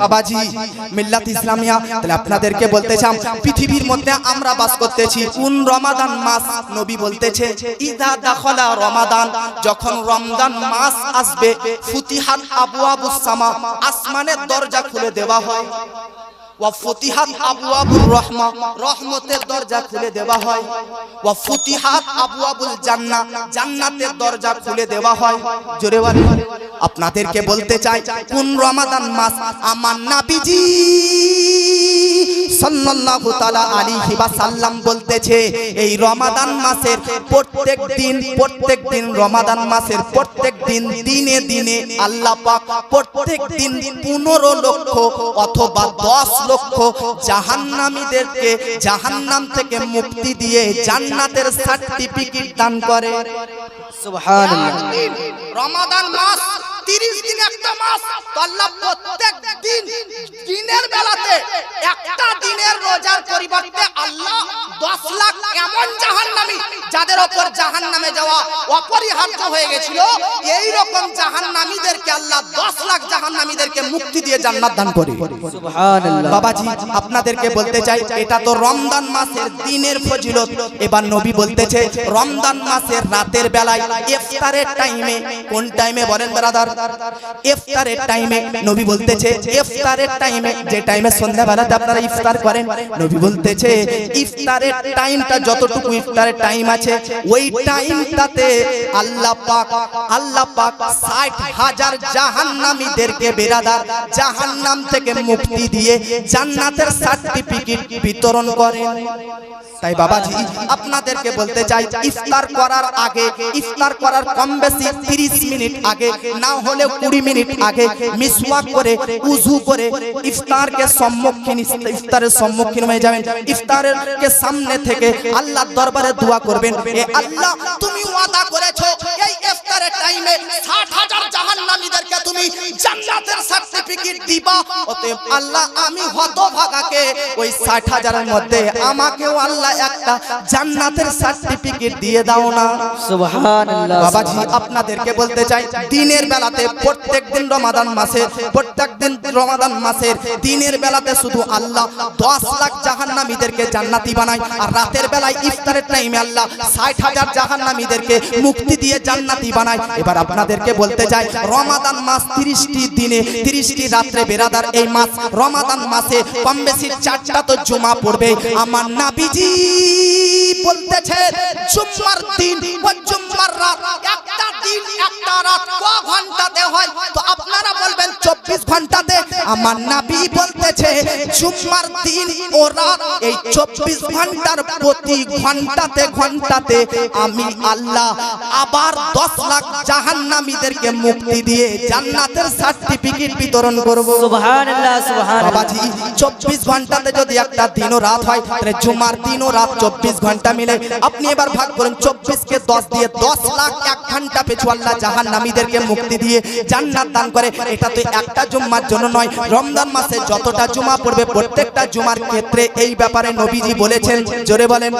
বাবাজি, মিল্লাত ইসলামিয়া, তাহলে আপনাদেরকে বলতে চাম, পৃথিবীর মধ্যে আমরা বাস করতেছি কোন রমাদান মাস, নবী বলতেছে, ইদা দাখলা রমাদান যখন রমজান মাস আসবে, ফুতিহাত আবু আবু সামা, আসমানের দরজা খুলে দেওয়া হয়। ফুতিহাত দরজা খুলে দেওয়া হয়। ফুতিহাত জান্নাতের খুলে দেওয়া হয়। আপনাদেরকে বলতে চাই, কোন রমাদান মাস আমার নাবিজি? সাল্লাল্লাহু তাআলা আলাইহি ওয়াসাল্লাম বলতেছে এই রমাদান মাসের প্রত্যেক দিন প্রত্যেক দিন রমাদান মাসের প্রত্যেক দিন দিনে দিনে আল্লাহ পাক প্রত্যেক দিন 15 লক্ষ অথবা 10 লক্ষ জাহান্নামীদেরকে জাহান্নাম থেকে মুক্তি দিয়ে জান্নাতের সার্টিফিকেট দান করে। সুবহানাল্লাহ। রমাদান মাস 30 দিন একটা মাস তো আল্লাহ প্রত্যেক দিন দিনের বেলাতে একটা দিনের রোজার পরিবর্তে আল্লাহ 10 লাখ এমন জাহান্নামী যাদের জাহান নামে যাওয়া অপরিহার্য হয়ে গেছিল এই রকম জাহান্নামীদেরকে আল্লাহ 10 লাখ জাহান্নামীদেরকে মুক্তি দিয়ে জান্নাত দান করে। বাবাজি আপনাদেরকে বলতে চাই এটা তো রমদান মাসের দিনের ফজিলত। এবার নবী বলতেছে রমদান মাসের রাতের বেলায় ইফতারের টাইমে কোন টাইমে বলেন ব্রাদার? ইফতারের টাইমে নবী বলতেছে ইফতারের টাইমে যে টাইমে সন্ধ্যাবেলাতে আপনারা ইফতার করেন নবী বলতেছে ইফতারের টাইমটা যতটুকু ইফতারের টাইম আছে ওই টাইমটাতে আল্লাহ পাক আল্লাহ পাক 60 হাজার জাহান্নামীদেরকে বেরাদার জাহান্নাম থেকে মুক্তি দিয়ে জান্নাতের সার্টিফিকেট বিতরণ করেন। তাই বাবাজি, আপনাদেরকে বলতে চাই, ইফতার করার আগে, ইফতার করার কম বেশি 30 মিনিট আগে, না হলে কুড়ি মিনিট আগে মিসওয়াক করে উজু করে ইফতারকে সম্মুখীন, ইফতারের সম্মুখীন হয়ে যাবেন। ইফতারের কে সামনে থেকে আল্লাহর দরবারে দোয়া করবেন। আল্লাহ, তুমি ওয়াদা করেছ, এই ইফতারের টাইমে 60000 জাহান্নামীদেরকে তুমি জান্নাতের সার্টিফিকেট দিবা। অতএব আল্লাহ আমি হতভাগাকে ওই 60000 এর মধ্যে আমাকেও আল্লাহ একটা জান্নাতের সার্টিফিকেট দিয়ে দাও না। সুবহানাল্লাহ বাবাজি আপনাদেরকে বলতে চাই দিনের বেলাতে প্রত্যেক দিন রমাদান মাসে প্রত্যেক দিন রমাদান মাসের দিনের বেলাতে শুধু আল্লাহ 10 লাখ জাহান্নামীদেরকে জান্নাতি বানায় আর রাতের বেলায় ইফতারের টাইমে আল্লাহ 60 হাজার জাহান্নামীদেরকে মুক্তি দিয়ে জান্নাতি বানায়। এবার আপনাদেরকে বলতে চাই, রমাদান মাস 30টি দিনে 30টি রাত্রে বেরাদার এই মাস, রমাদান মাসে কম বেশি চারটা তো জমা পড়বে আমার নাবিজি বলতেছে জুম্মার দিন ও জুম্মার রাত একটা দিন একটা রাত ক ঘন্টাতে হয়? তো আপনারা বলবেন 24 ঘন্টাতে? আমার নবী বলতেছে জুম্মার দিন ও রাত এই 24 ঘণ্টার প্রতি ঘন্টাতে ঘন্টাতে আমি আল্লাহ আবার 10 লাখ জাহান্নামীদেরকে মুক্তি দিয়ে জান্নাতের সার্টিফিকেট বিতরণ করব। সুবহানাল্লাহ সুবহানাল্লাহ। বাবাজি চব্বিশ ঘন্টাতে যদি একটা দিনও রাত হয় তাহলে জুমার দিনও রাত চব্বিশ ঘণ্টা মিলে। আপনি এবার ভাগ করেন চব্বিশ কে দশ দিয়ে দশ লাখ এক ঘণ্টা পেছু আল্লাহ জাহান নামীদেরকে মুক্তি দিয়ে জান্নাত দান করে। এটা তো একটা জুম্মার জন্য নয়, রমজান মাসে যতটা জুমা পড়বে প্রত্যেকটা জুমার ক্ষেত্রে এই ব্যাপারে নবীজি বলেছেন। জোরে বলেন।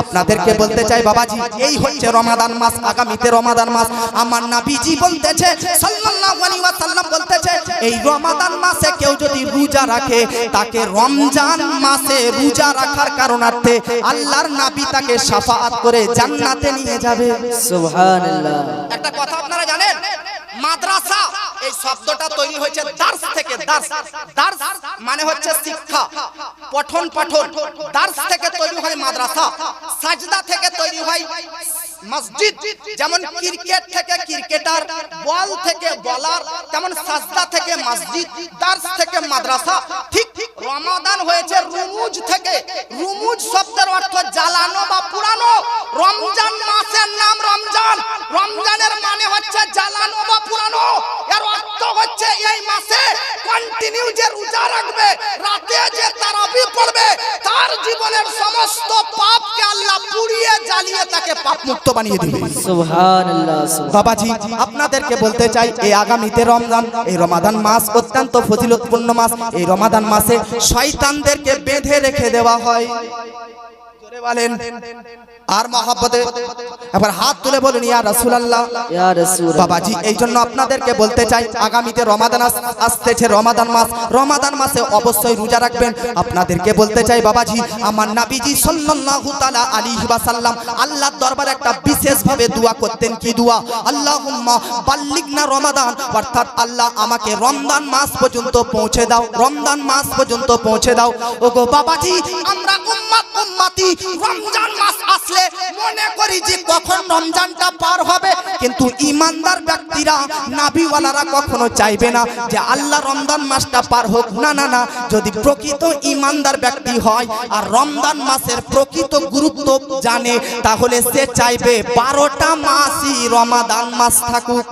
আপনাদেরকে বলতে চাই, বাবাজি, এই হচ্ছে রমাদান মাস, আগামীতে রমাদান মাস। আমার নবীজি বলতেছে, সাল্লাল্লাহু আলাইহি ওয়াসাল্লাম বলতেছে, এই রমাদান মাসে কেউ যদি রোজা রাখে, তাকে রমজান মাসে রোজা রাখার কারণার্থে আল্লাহর নাবি তাকে শাফাআত করে জান্নাতে নিয়ে যাবে। সুবহানাল্লাহ। একটা কথা আপনারা জানেন? মাদ্রাসা এই শব্দটা তৈরি হয়েছে দার্স থেকে দার্স। দার্স মানে হচ্ছে শিক্ষা। পঠন পাঠন। দার্স থেকে তৈরি হয় মাদ্রাসা। সাজদা থেকে তৈরি হয় মসজিদ। যেমন ক্রিকেট থেকে ক্রিকেটার বল থেকে বলার তেমন সাজদা থেকে মসজিদ দার্স থেকে মাদ্রাসা। ঠিক রমাদান হয়েছে রুমুজ থেকে। রুমুজ শব্দের অর্থ জ্বালানো বা পুরানো। রমজান মাসের নাম রমজান। রমজানের মানে হচ্ছে জ্বালানো বা পুরানো। এর অর্থ হচ্ছে এই মাসে কন্টিনিউ যে রোজা রাখবে রাতে যে তারাবি পড়বে তার জীবনের সমস্ত পাপকে আল্লাহ পুড়িয়ে জ্বালিয়ে তাকে পাপ মুক্ত বানিয়ে দিবে। সুবহানাল্লাহ। বাবাজি আপনাদেরকে বলতে চাই এই আগামীতে রমজান এই রমাদান মাস অত্যন্ত ফজিলতপূর্ণ মাস। এই রমাদান মাসে শয়তানদেরকে বেঁধে রেখে দেওয়া হয়। বলেন আর মহাব্বতে এবার হাত তুলে বলুন ইয়া রাসূলুল্লাহ। ইয়া রাসূল বাবাজি এই জন্য আপনাদেরকে বলতে চাই আগামীতে রমাদান আস- আসতেছে রমাদান মাস। রমাদান মাসে অবশ্যই রোজা রাখবেন। আপনাদেরকে বলতে চাই বাবাজি আমার নাবিজি সাল্লাল্লাহু তাআলা আলাইহি ওয়াসাল্লাম আল্লাহর দরবারে একটা বিশেষ ভাবে দোয়া করতেন কি দোয়া? আল্লাহুম্মা বাল্লিগনা রমাদান। অর্থাৎ আল্লাহ আমাকে রমজান মাস পর্যন্ত পৌঁছে দাও রমজান মাস পর্যন্ত পৌঁছে দাও। ওগো বাবাজি আমরা উম্মাত উম্মাতি রমজান মাস আসলে মনে করি যে কখন রমজানটা পার হবে। কিন্তু ইমানদার ব্যক্তিরা নাবিওয়ালারা কখনো চাইবে না যে আল্লাহ রমজান মাসটা পার হোক। না না না যদি প্রকৃত ইমানদার ব্যক্তি হয় আর রমজান মাসের প্রকৃত গুরুত্ব জানে তাহলে সে চাইবে বারোটা মাসই রমাদান মাস থাকুক।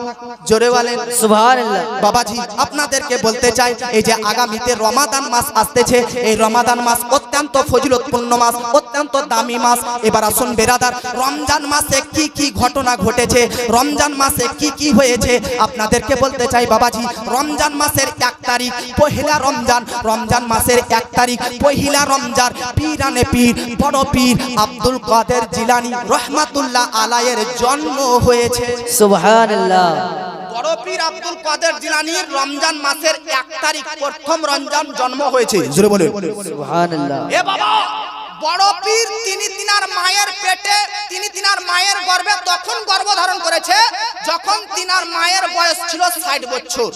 জোরে বলেন। সুবহানাল্লাহ। বাবাজি আপনাদেরকে বলতে চাই এই যে আগামীতে রমাদান মাস আসতেছে এই রমাদান মাস অত্যন্ত ফজিলতপূর্ণ মাস অত্যন্ত দামি মাস এবার আসুন বেরাদার। রমজান মাসে কি কি ঘটনা ঘটেছে? রমজান মাসে কি কি হয়েছে? আপনাদেরকে বলতে চাই বাবাজি রমজান মাসের এক তারিখ পহিলা রমজান। রমজান মাসের এক তারিখ পহিলা রমজান। পীরানে পীর বড় পীর আব্দুল কাদের জিলানি রহমাতুল্লাহ আলায়ের জন্ম হয়েছে। সুবহানাল্লাহ। বড় পীর আব্দুল কাদের জিলানির রমজান মাসের এক তারিখ প্রথম রমজান জন্ম হয়েছে। জোরে বলে সুবহানাল্লাহ। এ বাবা! বড় পীর, তিনি তিনার মায়ের পেটে, তিনি তিনার মায়ের গর্ভে তখন গর্ভধারণ করেছে, যখন তিনার মায়ের বয়স ছিল ষাট বছর।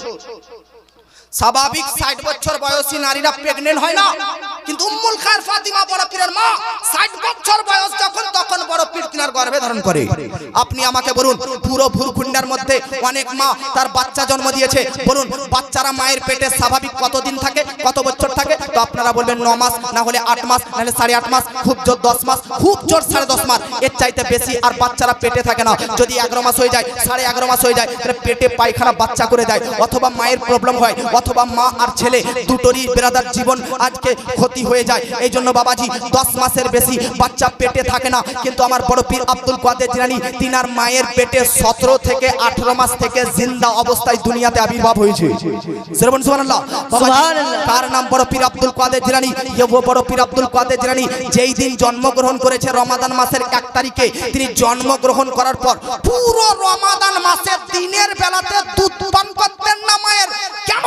স্বাভাবিক ষাট বছর বয়সী নারীরা প্রেগনেন্ট হয় না। কিন্তু উম্মুল খায়ের ফাতিমা বড় পীরের মা, ষাট বছর বয়স যখন, তখন বড় পীর তিনার গর্ভে ধারণ করে। আপনি আমাকে বলুন, পুরো ভুরকুন্ডার মধ্যে অনেক মা তার বাচ্চা জন্ম দিয়েছে। বলুন, বাচ্চারা মায়ের পেটে স্বাভাবিক কতদিন থাকে, কত বছর তো আপনারা বলবেন ন মাস না হলে আট মাস নাহলে সাড়ে আট মাস খুব জোর দশ মাস খুব জোর সাড়ে দশ মাস। এর চাইতে বেশি আর বাচ্চারা পেটে থাকে না। যদি এগারো মাস হয়ে যায় সাড়ে এগারো মাস হয়ে যায় তাহলে পেটে পায়খানা বাচ্চা করে দেয়। অথবা মায়ের প্রবলেম হয় অথবা মা আর ছেলে দুটোরই বেরাদার জীবন আজকে ক্ষতি হয়ে যায়। এই জন্য বাবাজি দশ মাসের বেশি বাচ্চা পেটে থাকে না। কিন্তু আমার বড় পীর আব্দুল কাদের জিলানি তিনার মায়ের পেটে সতেরো থেকে আঠেরো মাস থেকে জিন্দা অবস্থায় দুনিয়াতে আবির্ভাব হয়েছে। তার নাম বড় পীর আব্দুল কাদের জিলানি এ ও বড় পীর আব্দুল কাদের জিলানি যেই দিন জন্মগ্রহণ করেছে রমাদান মাসের এক তারিখে তিনি জন্মগ্রহণ করার পর পুরো রমাদান মাসের দিনের বেলাতে দুধ পান করতেন না মায়ের। কেন?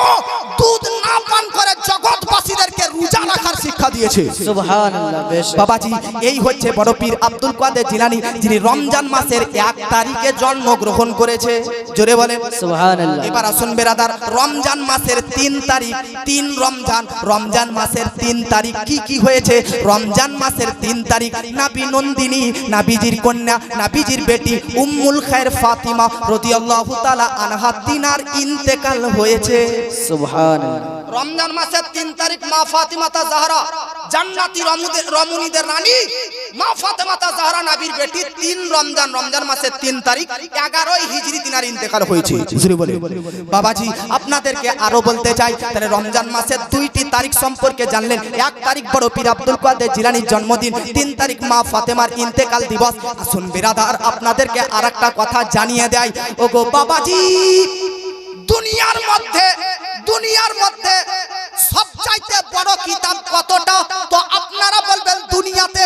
দুধ না পান করে জগৎবাসীদেরকে রোজা রাখার শিক্ষা দিয়েছে। সুবহানাল্লাহ বেশ। বাবাজি এই হচ্ছে বড় পীর আব্দুল কাদের জিলানি যিনি রমজান মাসের এক তারিখে জন্মগ্রহণ করেছে। জোরে বলেন। সুবহানাল্লাহ। এবার আসুন বেরাদার রমজান মাসের তিন তারিখ তিন রমজান রমজান মাসের তিন তারিখ কি কি হয়েছে? রমজান মাসের তিন তারিখ। নাবি নন্দিনী নাবিজির কন্যা নাবিজির বেটি উম্মুল খায়ের ফাতিমা রাদিয়াল্লাহু তাআলা আনহা তিনার ইন্তেকাল হয়েছে। সুবহানাল্লাহ। রমজান মাসের তিন তারিখ মা ফাতিমাতা জাহরা জান্নাতি রমুদের রমণীদের রানী। মা ফাতেমাতা জাহরা নাবির বেটি তিন রমজান রমজান মাসের তিন তারিখ, এগারোই হিজরি তিনার ইন্তেকাল হয়েছে। বাবাজি, আপনাদেরকে আরও বলতে চাই, তাহলে রমজান মাসের দুইটি তারিখ সম্পর্কে জানলেন। এক তারিখ বড় পীর আব্দুল কাদের জিলানির জন্মদিন, তিন তারিখ মা ফাতেমার ইন্তেকাল দিবস। আসুন বিরাদার, আপনাদেরকে আর একটা কথা জানিয়ে দেয়, ওগো বাবাজি, দুনিয়ার মধ্যে দুনিয়ার মধ্যে সবচাইতে বড় কিতাব কতটা? তো আপনারা বলবেন দুনিয়াতে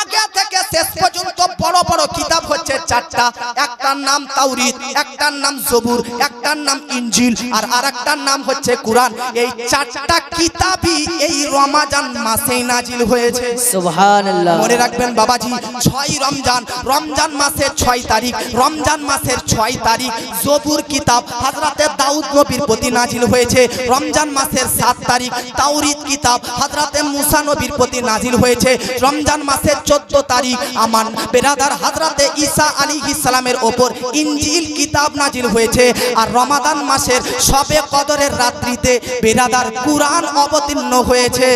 আগে থেকে শেষ পর্যন্ত বড় বড় কিতাব চারটা একটার নাম তাওরিত একটার নাম জবুর একটার নাম ইনজিল আর আরেকটার নাম হচ্ছে কোরআন। এই চারটা কিতাবই এই রমাজান মাসেই নাজিল হয়েছে। সুবহানাল্লাহ। মনে রাখবেন বাবাজি ছয় রমজান রমজান মাসের ছয় তারিখ রমজান মাসের ছয় তারিখ জবুর কিতাব হাজরাতে দাউদ নবীর প্রতি নাজিল হয়েছে। রমজান মাসের সাত তারিখ তাওরিত কিতাব হাজরাতে মুসা নবীর প্রতি নাজিল হয়েছে। রমজান মাসের চোদ্দ তারিখ আমার বেরাদার হাজরাতে ঈসা আলী ইসলামের ওপর ইনজিল কিতাব নাজিল হয়েছে। আর রমাদান মাসের সবে কদরের রাত্রিতে বেরাদার কুরআন অবতীর্ণ হয়েছে।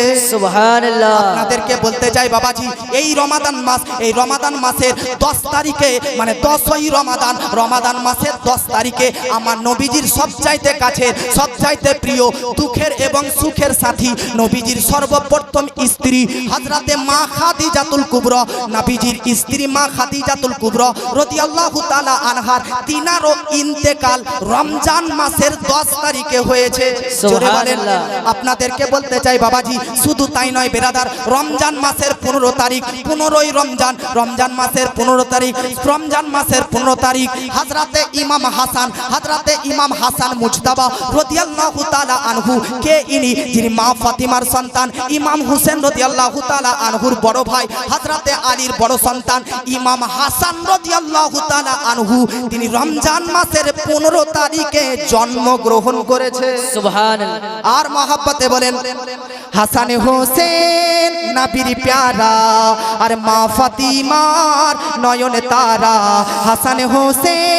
আপনাদেরকে বলতে চাই বাবাজি এই রমাদান মাস এই রমাদান মাসের দশ তারিখে মানে দশই রমাদান রমাদান মাসের দশ তারিখে আমার নবীজির সবচাইতে কাছের সবচাইতে প্রিয় দুঃখের এবং সুখের সাথী নবীজির সর্বপ্রথম স্ত্রী হাজরাতে মা খাদিজাতুল কুবরা। নবীজির স্ত্রী মা খাদিজাতুল কুবরা রদি রদিয়াল্লাহু তাআলা আনহার তিনারও ইন্তেকাল রমজান মাসের 10 তারিখে হয়েছে। জোরে বলেন আপনাদেরকে বলতে চাই বাবাজি শুধু তাই নয় বেরাদার রমজান মাসের পনেরো তারিখ পনেরোই রমজান রমজান মাসের পনেরো তারিখ রমজান মাসের পনেরো তারিখ হাজরাতে ইমাম হাসান হাজরাতে ইমাম হাসান মুজতাবা রদিয়াল্লাহু তাআলা আনহু কে ইনি? যিনি মা ফাতিমার সন্তান ইমাম হুসেন রদিয়াল্লাহু তাআলা আনহুর বড় ভাই হাজরাতে আলীর বড় সন্তান ইমাম হাসান রদিয়াল্লাহু তাআলা আনহু তিনি রমজান মাসের পনেরো তারিখে জন্মগ্রহণ করেছে। আর মহাব্বতে বলেন হাসান হোসেন নাবির প্যারা আর মা ফাতিমার নয়ন তারা হাসান হোসেন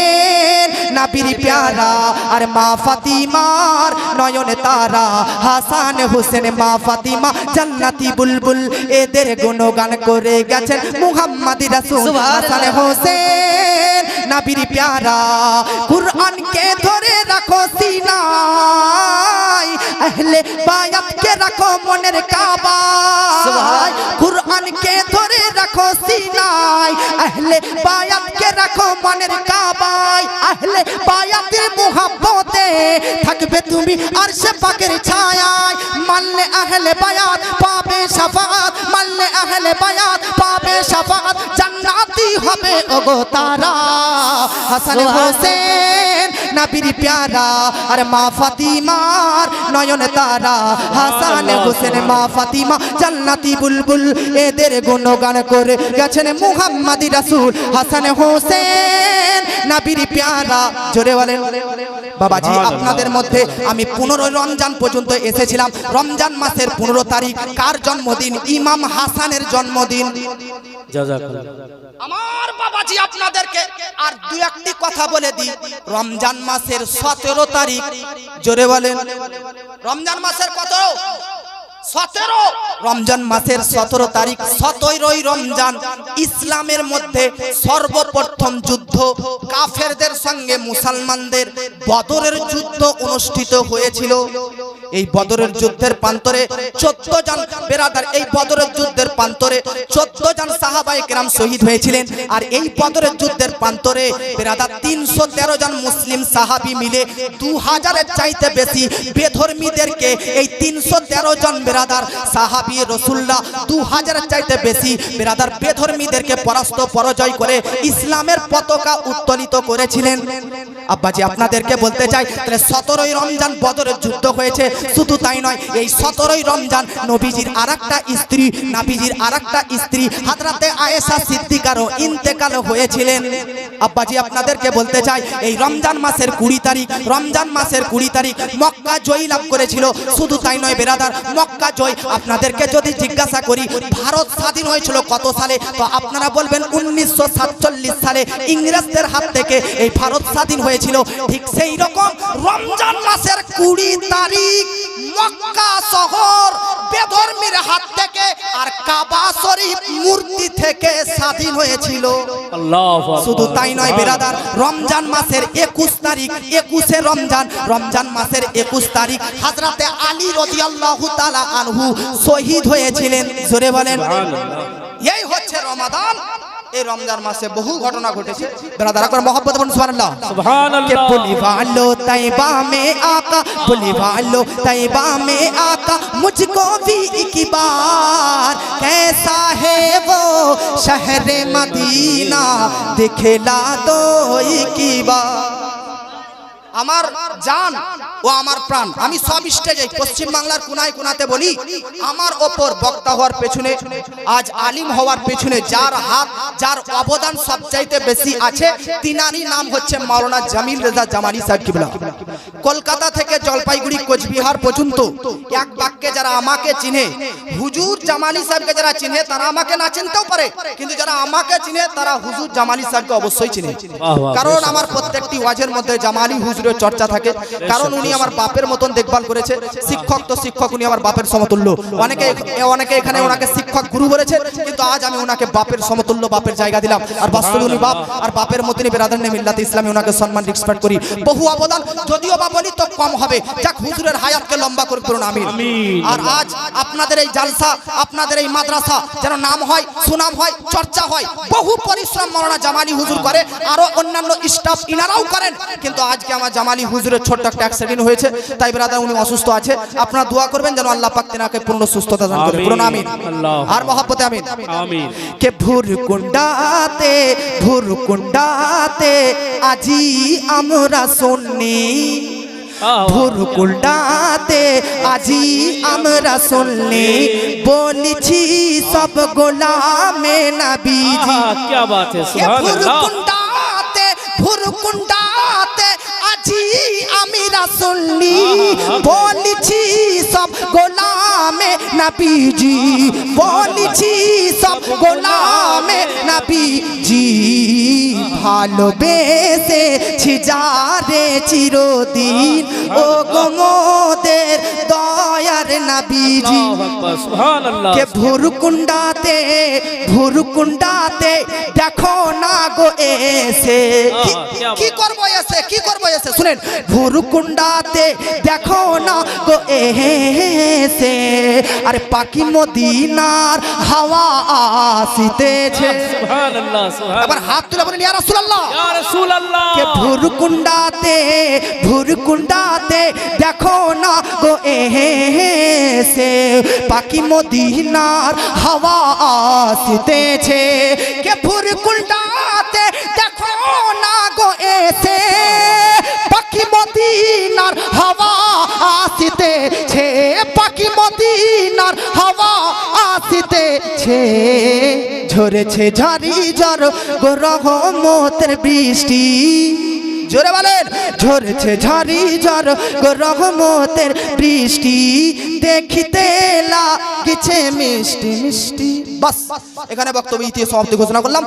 নাবির প্যারা আর মা ফাতিমার নয়ন তারা। হাসান হোসেন মা ফাতিমা জান্নাতি বুলবুল এদের গুণগান করে গেছেন মুহাম্মাদি রাসূল। হাসান হোসেন নাবির প্যারা কুরআনকে ধরে রাখো সিনায় আহলে বায়াতকে রাখো মনের কাবায়। কুরআনকে ধরে রাখো সিনায় আহলে বায়াতকে রাখো মনের কাবায়। আহলে বায়াতের মোহাম্মতে থাকবে তুমি আরশে পাকের ছায়ায়। মানলে আহলে বায়াত পাবে সাফাত। মানলে আহলে বায়াত পাবে সাফাত। জান্নাতি হবে ওগো তারা। হাসান হোসেন নবীর প্যারা আর মা ফাতিমার নয়ন তারা। হাসান হোসেন মা ফাতিমা জান্নাতি বুলবুল এদের গুণগান করে গেছেন মুহাম্মাদি রাসূল। হাসান হোসেন নবীর প্যারা। জোরে বলেন। বাবাজি আপনাদের মধ্যে আমি পনেরো রমজান পর্যন্ত এসেছিলাম। রমজান মাসের পনেরো তারিখ কার জন্মদিন? ইমাম হাসানের জন্মদিন। আমার বাবাজি আপনাদেরকে আর দু একটি কথা বলে দিই। রমজান মাসের সতেরো তারিখ। জোরে বলেন। রমজান মাসের কত? সতেরো। রমজান মাসের সতেরো তারিখ, সতেরোই রমজান। ইসলামের মধ্যে সর্বপ্রথম যুদ্ধ। কাফেরদের সঙ্গে মুসলমানদের বদরের যুদ্ধ অনুষ্ঠিত হয়েছিল। এই বদরের যুদ্ধের প্রান্তরে চোদ্দ জন বেরাদার, এই বদরের যুদ্ধের প্রান্তরে চোদ্দ জন সাহাবাই কেরাম শহীদ হয়েছিলেন। আর এই বদরের যুদ্ধের প্রান্তরে বেরাদার তিনশো তেরো জন মুসলিম সাহাবি মিলে দু হাজারের চাইতে বেশি বেধর্মীদেরকে এই তিনশো তেরো জন বেরাদার সাহাবি রসুল্লাহ দু হাজারের চাইতে বেশি বেরাদার বেধর্মীদেরকে পরাস্ত পরাজয় করে ইসলামের পতাকা উত্তোলিত করেছিলেন। আব্বাজি, আপনাদেরকে বলতে চাই, তাহলে সতেরোই রমজান বদরের যুদ্ধ হয়েছে শুধু তাই নয়, এই সতেরোই রমজান নবীজির আর একটা স্ত্রী, নাবিজির আর একটা স্ত্রী হাতরাতে আয়েশা সিদ্দিকারও ইন্তেকাল হয়েছিলেন। আব্বাজি, আপনাদেরকে বলতে চাই, এই রমজান মাসের কুড়ি তারিখ, রমজান মাসের কুড়ি তারিখ মক্কা জয়ী লাভ করেছিল। শুধু তাই নয়, বেরাদার, মক্কা জয় আপনাদেরকে যদি জিজ্ঞাসা করি, ভারত স্বাধীন হয়েছিল কত সালে? তো আপনারা বলবেন উনিশশো সাতচল্লিশ সালে ইংরেজদের হাত থেকে এই ভারত স্বাধীন হয়েছিল। ঠিক সেই রকম রমজান মাসের কুড়ি তারিখ মক্কা শহর বেধর্মীর হাত থেকে আর কাবা শরীফ মূর্তি থেকে স্বাধীন হয়েছিল। শুধু তাই নয় বেরাদার রমজান মাসের একুশ তারিখ একুশে রমজান রমজান মাসের একুশ তারিখ হাজরাতে আলী রদিয়াল্লাহু তাআলা আনহু শহীদ হয়েছিলেন। জোরে বলেন এই হচ্ছে রমাদান। এই রমজান মাসে বহু ঘটনা ঘটেছে বেরাদার একবার মহব্বত বলুন সুবহানাল্লাহ के पुलिवालो तैबा में आका पुलिवालो तैबा में आका मुझको भी एक बार कैसा है वो शहर मदीना दिखला दो एक बार আমার জান ও আমার প্রাণ। আমি সব স্টেজে পশ্চিম বাংলার কোনায় কোনাতে বলি আমার ওপর বক্তা হওয়ার পেছনে আজ আলিম হওয়ার পেছনে যার হাত যার অবদান সবচাইতে বেশি আছে তিনারই নাম হচ্ছে মাওলানা জামিল রেজা জামানি সাহেব কিবলা। কলকাতা থেকে জলপাইগুড়ি কোচবিহার পর্যন্ত এক বাক্যে যারা আমাকে চিনে হুজুর জামানি সাহেবকে যারা চিনে তারা আমাকে না চিনতেও পারে কিন্তু যারা আমাকে চিনে তারা হুজুর জামানি সাহেবকে অবশ্যই চিনে। কারণ আমার প্রত্যেকটি ওয়াজের মধ্যে জামালি হুজুর হুজুরের চর্চা থাকে। কারণ উনি আমার বাপের মতন দেখভাল করেছে। শিক্ষক তো শিক্ষক উনি আমার বাপের সমতুল্য। অনেকে অনেকে এখানে ওনাকে শিক্ষক গুরু বলেছে কিন্তু আজ আমি ওনাকে বাপের সমতুল্য বাপের জায়গা দিলাম। আর বাস্তবে উনি বাপ আর বাপের মতনই বেরাদার নেই মিল্লাতে ইসলামী ওনাকে সম্মান রেসপেক্ট করি। বহু অবদান যদিও বা বলি তো কম হবে। যাক হুজুরের হায়াতকে লম্বা করে করুন আমিন। আর আজ আপনাদের এই জালসা আপনাদের এই মাদ্রাসা যেন নাম হয় সুনাম হয় চর্চা হয়। বহু পরিশ্রম মৌলানা জামালি হুজুর করে আরও অন্যান্য স্টাফ ইনারাও করেন। কিন্তু আজকে আমার জামালি হুজুরের ছোট্ট একটা অ্যাক্সিডেন্ট হয়েছে। তাই ব্রাদার উনি অসুস্থ আছে। আপনারা দোয়া করবেন যেন আল্লাহ পাক তেনাকে পূর্ণ সুস্থতা দান করে। পূর্ণ আমিন। আর মহাপতে আমিন। আমিন। কে ভুর কুন্ডাতে ভুর কুন্ডাতে আজি আমরা শুনি কুন্ডাতে আজি আমরা শুনলে বলছি সব গোলামে নাবিজি। ভুরকুন্ডাতে ভুরকুন্ডাতে আজি আমি রাসুল্লি বলছি সব গোলামে গোলামে নাপিজি বলেছি সব গোলামে নাপিজি ভালোবেসেছি যারে চিরদিন ও গোমোদের দয়ার নাবিজি কে ভুরকুন্ডাতে ভুরকুন্ডাতে দেখো না গো এসে। কি করব এসে কি করব এসে? শুনেন ভুরকুন্ডাতে দেখো না গো এসে। আর পাকি মদিনার হাওয়া আসিতেছে। আবার হাত তুলে বলেন ইয়া রাসূলুল্লাহ! ইয়া রাসূলুল্লাহ! কে ভুরকুন্ডাতে ভুরকুন্ডাতে দেখো না গো এসে পাকি মদিনার হাওয়া আসিতেছে। কে পাখি মদিনার হাওয়া আসতেছে? ঝরেছে ঝারি ঝর গো রহমতের বৃষ্টি। জোরে বলেন, ঝরেছে ঝারি ঝর গো রহমতের বৃষ্টি। দেখিতে লাগিছে মিষ্টি মিষ্টি। বাস, এখানে বক্তব্য, ইতিহাস সমাপ্তি ঘোষণা করলাম।